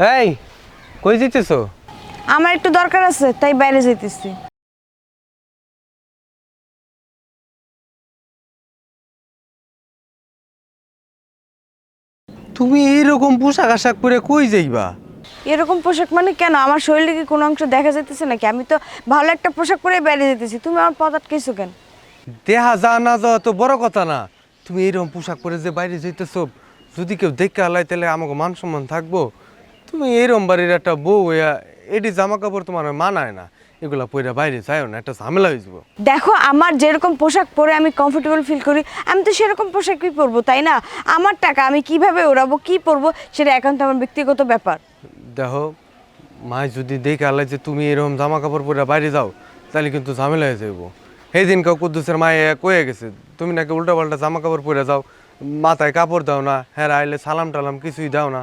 এই কই যেতেছো আমার একটু দরকার আছে তাই বাইরে যেতেছি তুমি এইরকম পোশাক আশাক পরে কই যাইবা? এরকম পোশাক মানে কেন? আমার শরীরে কি কোনো অংশ দেখা যেতেছে নাকি? আমি তো ভালো একটা পোশাক পরে বাইরে যেতেছি তুমি আমার পথ আটকেছো কেন? দেহা যা না যাওয়া তো বড় কথা না। তুমি এইরকম পোশাক পরে যে বাইরে যাইতেছো যদি কেউ দেখে আলাই তাহলে আমাকে মান সম্মান থাকব? তুমি এইরকম বাড়ির একটা বউ হইয়া এটি জামা কাপড় তোমার মানায় না। এগুলা পরে বাইরে যাইও না একটা ঝামেলা হয়ে যাব। দেখো আমার যেরকম পোশাক পরে আমি কমফোর্টেবল ফিল করি আমি তো সেরকম পোশাকই পরবো তাই না? আমার টাকা আমি কীভাবে ওড়াবো কি পরবো সেটা একান্ত আমার ব্যক্তিগত ব্যাপার। দেখো মাই যদি দেখে আলাই যে তুমি এরকম জামা কাপড় পরে বাইরে যাও তাহলে কিন্তু ঝামেলা হয়ে যাইব। সেই দিন কেউ কুদ্দুসের মায়ে কয়ে গেছে তুমি নাকি উল্টা পাল্টা জামা কাপড় পরে যাও মাথায় কাপড় দাও না হ্যাঁ আইলে সালাম টালাম কিছুই দাও না।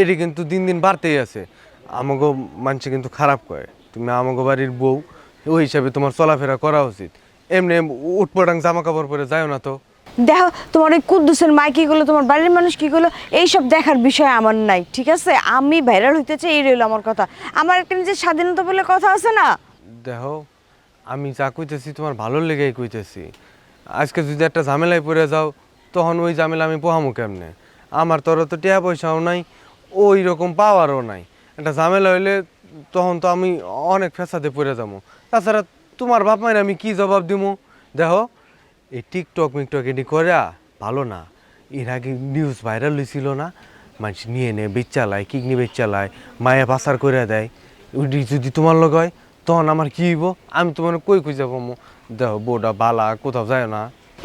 এটি কিন্তু দিন দিন বাড়তেই আছে। আমাগো মানুষ কিন্তু খারাপ করে তুমি আমাগো বাড়ির বউ ওই হিসাবে তোমার চলাফেরা করা উচিত। এমনি উটপটাং জামা কাপড় পরে যাও না তো। দেখো তোমার ওই কুদ্দুসের মাই কি করল তোমার বাড়ির মানুষ কি করল এইসব দেখার বিষয় আমার নাই ঠিক আছে? আমি ভাইরাল হইতে চাই এই রইল আমার কথা। আমার একটা নিজের স্বাধীনতা বলে কথা আছে না? দেখো আমি যা কইতেছি তোমার ভালো লেগেই কইতেছি। আজকে যদি একটা ঝামেলায় পড়ে যাও তখন ওই ঝামেলা আমি পোহামো কেমনে? আমার তোর তো টিয়া পয়সাও নাই ওই রকম পাওয়ারও নাই। একটা ঝামেলা হইলে তখন তো আমি অনেক ফেসাতে পড়ে যাব। তাছাড়া তোমার বাপ মায়ের আমি কি জবাব দিমু? দেখো, এই টিকটক মিকটক এটি করা ভালো না। এর আগে নিউজ ভাইরাল হয়েছিল না। মানুষ নিয়ে নে বেচালায় কিডনি বেচালায় মায়ে পাচার করে দেয়। ওইটি যদি তোমার লগ হয়, তখন আমার কি হইব? আমি তোমার কই কই যাব দেখো, বউটা বালা, কোথাও যায় না।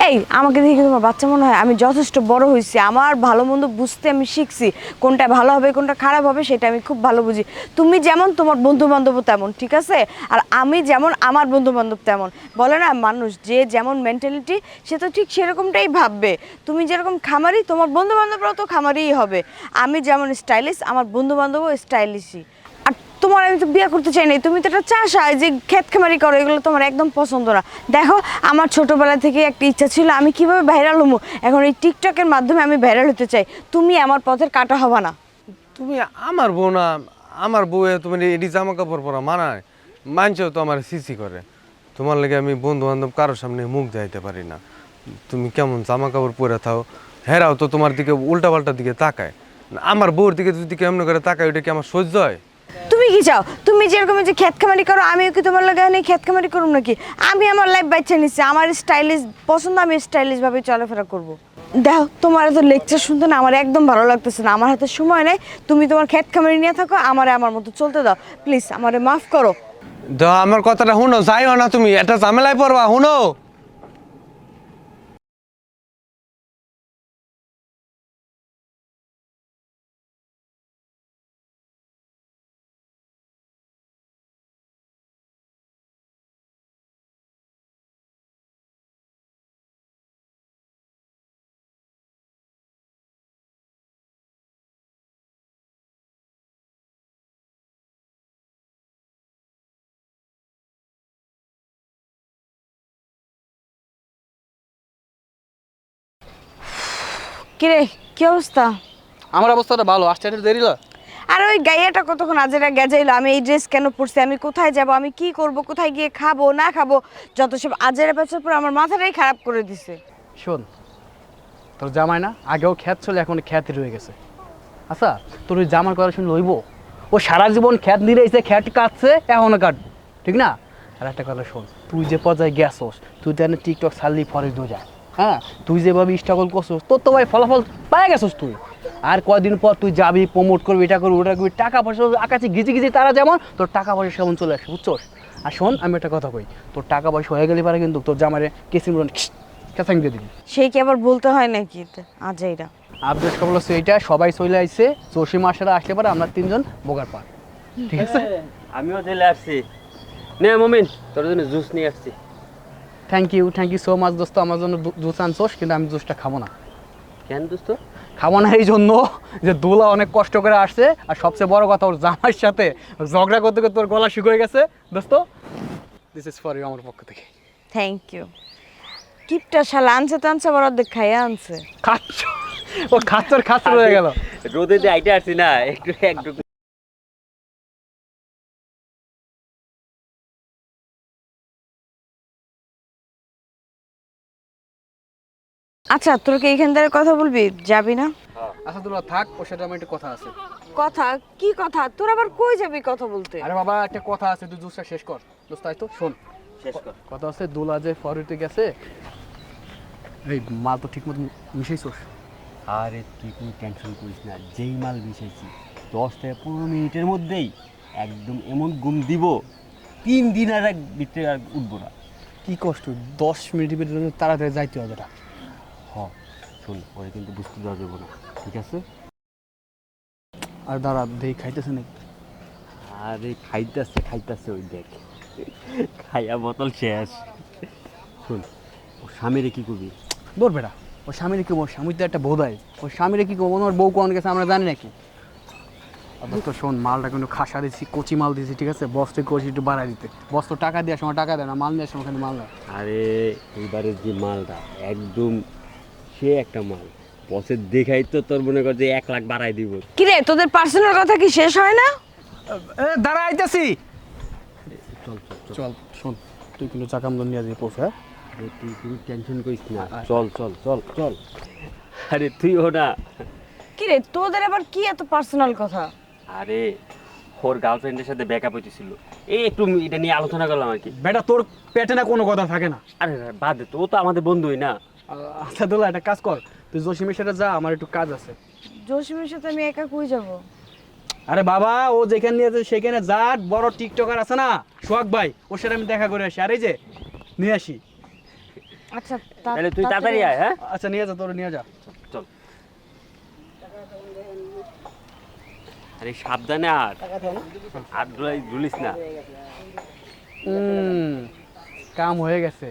এই, আমাকে দেখে তোমার বাচ্চা মনে হয় আমি যথেষ্ট বড় হয়েছি। আমার ভালো মন্দ বুঝতে আমি শিখছি। কোনটা ভালো হবে, কোনটা খারাপ হবে, সেটা আমি খুব ভালো বুঝি। তুমি যেমন তোমার বন্ধু বান্ধবও তেমন, ঠিক আছে? আর আমি যেমন আমার বন্ধু বান্ধব তেমন। বলে না, মানুষ যে যেমন মেন্টালিটি সে তো ঠিক সেরকমটাই ভাববে। তুমি যেরকম খামারি, তোমার বন্ধু বান্ধবরাও তো খামারিই হবে। আমি যেমন স্টাইলিশ আমার বন্ধু বান্ধবও স্টাইলিশই তোমার আমি তো বিয়ে করতে চাই নাই, তুমি তো একটা চাষায় যে ক্ষেত খামারি করো, এগুলো তোমার একদম পছন্দ না। দেখো, আমার ছোটোবেলা থেকে একটা ইচ্ছা ছিল, আমি কীভাবে ভাইরাল হব? এখন এই টিকটকের মাধ্যমে আমি ভাইরাল হতে চাই। তুমি আমার পথের কাটা হবা না। তুমি আমার বউ না, আমার বউয়ে তুমি এটি জামা কাপড় পরা মানায়, মানছেও তো আমার সিসি করে। তোমার লাগে আমি বন্ধু বান্ধব কারোর সামনে মুখ যাইতে পারি না। তুমি কেমন জামা কাপড় পরে থাও? হেরাও তো তোমার দিকে উল্টা পাল্টার দিকে তাকায়। আমার বউর দিকে যদি কেমন করে তাকায় ওটা কি আমার সহ্য হয়? তুমি কি চাও? তুমি যেরকম যে ক্ষেত খামারি করো, আমিও কি তোমার লাগে নেই ক্ষেত খামারি করুম নাকি? আমি আমার লাইফ বাচ্চা নিচ্ছি আমার স্টাইলিশ পছন্দ, আমি স্টাইলিশ ভাবে চলাফেরা করব। দেখো, তোমার এত লেকচার শুনতে না আমার একদম ভালো লাগতেছে না, আমার হাতে সময় নেই। তুমি তোমার ক্ষেত খামারি নিয়ে থাকো, আমারে আমার মতো চলতে দাও। প্লিজ আমারে মাফ করো। দাও, আমার কথাটা শুনো, যাইও না তুমি একটা ঝামেলায় পড়বা, শুনো? কিরে কি অবস্থা? আমার অবস্থাটা ভালো আসতে একটু দেরি হলো। আর ওই গাইয়াটা কতক্ষণ আজেরা গেজাইলো আমি এই ড্রেস কেন পরছি আমি কোথায় যাব আমি কি করব কোথায় গিয়ে খাব না খাব যত সব আজেরা পেছার পর আমার মাথাটাই খারাপ করে দিছে। শোন তোর জামাই না আগেও খ্যাত ছিল এখন খ্যাতি রয়ে গেছে। আচ্ছা তোর ওই জামার কথা শুনে লইব? ও সারা জীবন খ্যাত নিরেছে খ্যাত কাটছে এখনও কাটবে ঠিক না? আর একটা কথা শোন তুই যে পর্যায়ে গেছস তুই এনে টিকটক ছাড়লি ফরে দু যায়। হ্যাঁ? তুই যেভাবে স্ট্রাগল করছিস তোর তো ভাই ফলাফল পাই গেছিস তুই। আর কয়দিন পর তুই যাবি প্রমোট করবি এটা করবি ওটা করবি টাকা পয়সা আকাশে গিজি গিজি তারা যেমন তোর টাকা পয়সা সেমন চলে আসে বুঝছোস? আর শোন আমি একটা কথা কই তোর টাকা পয়সা হয়ে গেলে পারে কিন্তু তোর জামারে কেসিম কেসাং দিয়ে দিবি। সেই কি আবার বলতে হয় নাকি আজাইরা আপডেট খবর হচ্ছে এইটা সবাই চলে আইছে জসিম মাসেরা আসলে পরে আমরা তিনজন বোগার পার ঠিক আছে? আমিও চলে আসছি। নে মমিন তোর জন্য জুস নিয়ে আসছি। Thank you thank you so much দোস্ত আমার জন্য জুস আনছোস কিন্তু আমি জুসটা খাব না। কেন দোস্ত? খাব না এই জন্য যে দোলা অনেক কষ্ট করে আসছে আর সবচেয়ে বড় কথা ওর জামার সাথে ঝগড়া করতে করতে তোর গলা শুকিয়ে গেছে। দোস্ত দিস ইজ ফর ইউ আমার পক্ষ থেকে। থ্যাংক ইউ কিপটা শালা আনছে তো আনছে আবার অর্ধেক খাইয়া আনছে। খাচ্ছ? ও খাচ্ছর খাচ্ছর হয়ে গেল। রোদে দিয়ে আইটে আসছি না একটু একটু আচ্ছা তোর কি এইখান থেকে কথা বলবি? যাবি না? আচ্ছা দুলা থাক ওর সাথে আমার একটা কথা আছে। কথা? কি কথা? তোর আবার কই যাবি কথা বলতে? আরে বাবা একটা কথা আছে তুই জুসটা শেষ কর। দোস্ত আয় তো? শোন। শেষ কর। কথা আছে দোলা যে ফরিতে গেছে এই মাল তো ঠিক মতো মিশাইছোস। আরে তুই কোনো টেনশন করিস না যেই মাল মিশাইছি দশ থেকে পনেরো মিনিটের মধ্যেই একদম এমন গুম দিব তিন দিন আর এক ভিতরে আর উঠবো না। কি কষ্ট দশ মিনিটের ভিতরে তাড়াতাড়ি যাইতে হবে এটা। হ শোন ওরে কিন্তু বুঝতে দেওয়া যাব না ঠিক আছে? আর দাঁড়া দেই খাইতেছে নাকি? আরে খাইতেছে খাইতেছে ওই দেখ খাইয়া বোতল শেষ। শোন ও স্বামীরে কি করবি দৌড় বেটা ওর স্বামীর কি বল স্বামীর তো একটা বোধাই। ওর স্বামীরে কি করব ওর বউ কোন গেছে আমরা জানি নাকি? আর দোস্ত শোন মালটা কিন্তু খাসা দিচ্ছি কচি মাল দিচ্ছি ঠিক আছে? বস কচি একটু বাড়াই দিতে। বস তো টাকা দেওয়ার সময় টাকা দেয় না মাল নেওয়ার সময় খালি মাল নেয়। আরে এইবারের যে মালটা একদম সে একটা মাল। বসের দেখাই তো তোর মনে কর যে এক লাখ বাড়াই দিব। কিরে তোদের পার্সোনাল কথা কি শেষ হয় না? দাঁড়া আইতাছি। চল চল শোন তুই কিন্তু চাকাম নিয়ে যাবি পৌঁছে হ্যাঁ? তুই কোনো টেনশন করিস না। চল চল চল চল। আরে তুই ও না কিরে তোদের আবার কি এত পার্সোনাল কথা? আরে ওর গার্লফ্রেন্ডের সাথে ব্যাকআপ হইতেছিল। এই একটু এটা নিয়ে আলোচনা করলাম আর কি। বেটা তোর পেটে না কোনো কথা থাকে না। আরে বাদ দে তো তো আমাদের বন্ধুই না। আচ্ছা দোলা একটা কাজ কর। তুই জসিমের সাথে যা আমার একটু কাজ আছে। জসিমের সাথে আমি একা কই যাব? আরে বাবা ও যেখানে নিয়ে যাচ্ছে সেখানে যা বড় টিকটকার আছে না সোহাগ ভাই ওর সাথে আমি দেখা করে আসি। আর এই যে নিয়ে আসি। আচ্ছা তাহলে তুই তাড়াতাড়ি আয় হ্যাঁ? আচ্ছা নিয়ে যা তোর নিয়ে যা। চল। আরে সাবধানে আর আর ধুলাই ধুলিস না। হুম কাম হয়ে গেছে।